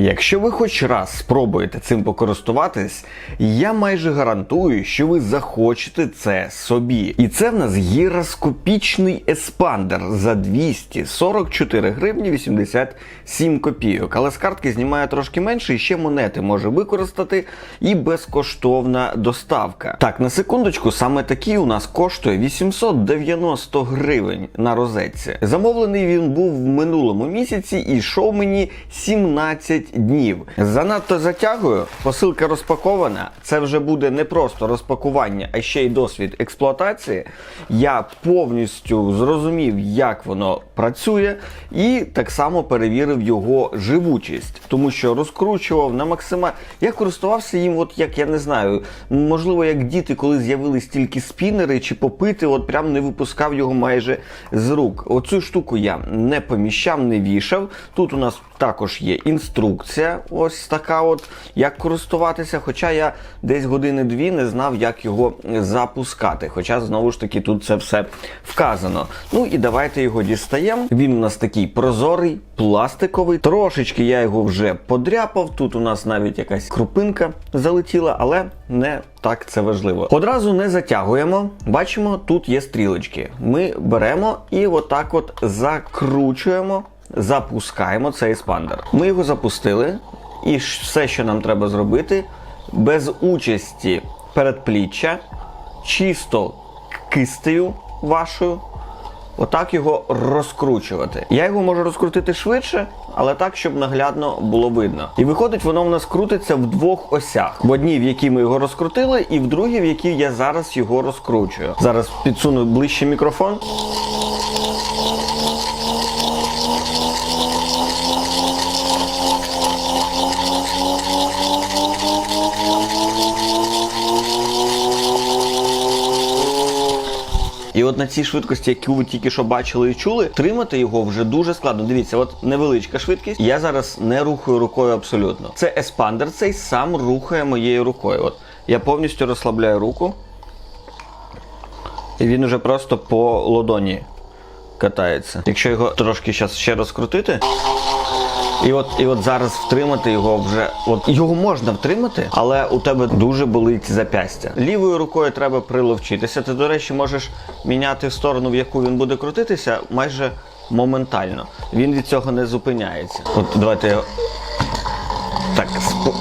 Якщо ви хоч раз спробуєте цим покористуватись, я майже гарантую, що ви захочете це собі. І це в нас гіроскопічний еспандер за 244 гривні 87 копійок. Але з картки знімає трошки менше і ще монети може використати і безкоштовна доставка. Так, на секундочку, саме такий у нас коштує 890 гривень на розетці. Замовлений він був в минулому місяці і йшов мені 17 днів. Занадто затягую, посилка розпакована. Це вже буде не просто розпакування, а ще й досвід експлуатації. Я повністю зрозумів, як воно працює, і так само перевірив його живучість, тому що розкручував на максимально. Я користувався їм, от як я не знаю, можливо, як діти, коли з'явились тільки спінери чи попити, от прям не випускав його майже з рук. Оцю штуку я не поміщав, не вішав. Тут у нас також є інструкція, ось така, от як користуватися. Хоча я десь години-дві не знав, як його запускати. Хоча знову ж таки тут це все вказано. Ну і давайте його дістаємо. Він у нас такий прозорий, пластиковий. Трошечки я його вже подряпав. Тут у нас навіть якась крупинка залетіла, але не так це важливо. Одразу не затягуємо. Бачимо, тут є стрілочки. Ми беремо і отак от закручуємо, запускаємо цей еспандер. Ми його запустили, і все, що нам треба зробити, без участі передпліччя, чисто кистею вашою. Отак його розкручувати. Я його можу розкрутити швидше, але так, щоб наглядно було видно. І виходить, воно в нас крутиться в двох осях: в одній, в якій ми його розкрутили, і в другій, в якій я зараз його розкручую. Зараз підсуну ближче мікрофон. І от на цій швидкості, яку ви тільки що бачили і чули, тримати його вже дуже складно. Дивіться, от невеличка швидкість. Я зараз не рухаю рукою абсолютно. Це еспандер, цей сам рухає моєю рукою. От я повністю розслабляю руку, і він уже просто по лодоні катається. Якщо його трошки зараз ще розкрутити. І от, і от зараз втримати його вже. От його можна втримати, але у тебе дуже болить запястя. Лівою рукою треба приловчитися. Ти, до речі, можеш міняти сторону, в яку він буде крутитися, майже моментально. Він від цього не зупиняється. От давайте я. Так. спо-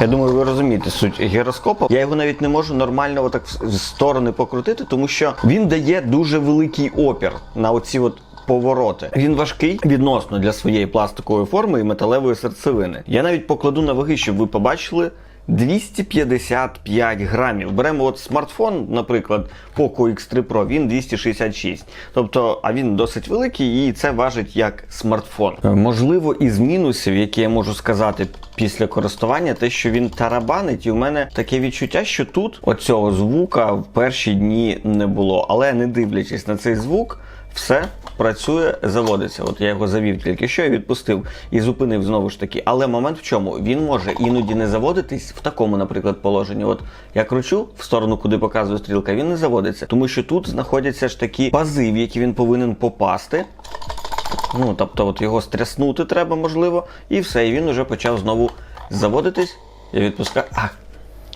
Я думаю, ви розумієте суть гіроскопа. Я його навіть не можу нормально отак в сторони покрутити, тому що він дає дуже великий опір на оці от. Повороти. Він важкий відносно для своєї пластикової форми і металевої серцевини. Я навіть покладу на ваги, щоб ви побачили 255 грамів. Беремо от смартфон, наприклад, Poco X3 Pro, він 266. Тобто, а він досить великий і це важить як смартфон. Е, Можливо, із мінусів, які я можу сказати після користування, те, що він тарабанить, і у мене таке відчуття, що тут оцього звука в перші дні не було. Але не дивлячись на цей звук, все працює, заводиться. От я його завів тільки що і відпустив і зупинив знову ж таки. Але момент в чому він може іноді не заводитись в такому, наприклад, положенні. От я кручу в сторону, куди показує стрілка, він не заводиться, тому що тут знаходяться ж такі пази, в які він повинен попасти. Ну, тобто, от його стряснути треба, можливо, і все, і він уже почав знову заводитись. Я відпускаю. А,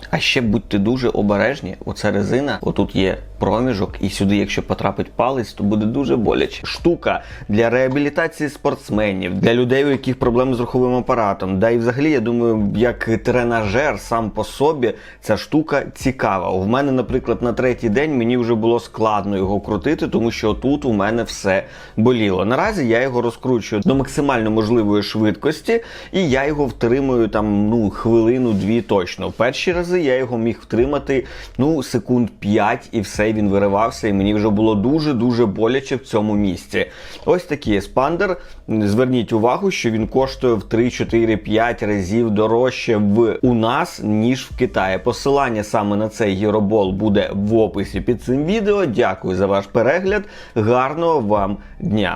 а ще будьте дуже обережні. Оце резина, отут є проміжок, і сюди, якщо потрапить палець, то буде дуже боляче. Штука для реабілітації спортсменів, для людей, у яких проблеми з руховим апаратом. Да і взагалі, я думаю, як тренажер сам по собі ця штука цікава. У мене, наприклад, на третій день мені вже було складно його крутити, тому що тут у мене все боліло. Наразі я його розкручую до максимально можливої швидкості, і я його втримую там ну хвилину-дві точно. В перші рази я його міг втримати ну секунд 5 і все він виривався, і мені вже було дуже дуже боляче в цьому місці. Ось такий еспандер. Зверніть увагу, що він коштує в 3, 4, 5 разів дорожче в у нас ніж в Китаї. Посилання саме на цей гіробол буде в описі під цим відео. Дякую за ваш перегляд. Гарного вам дня!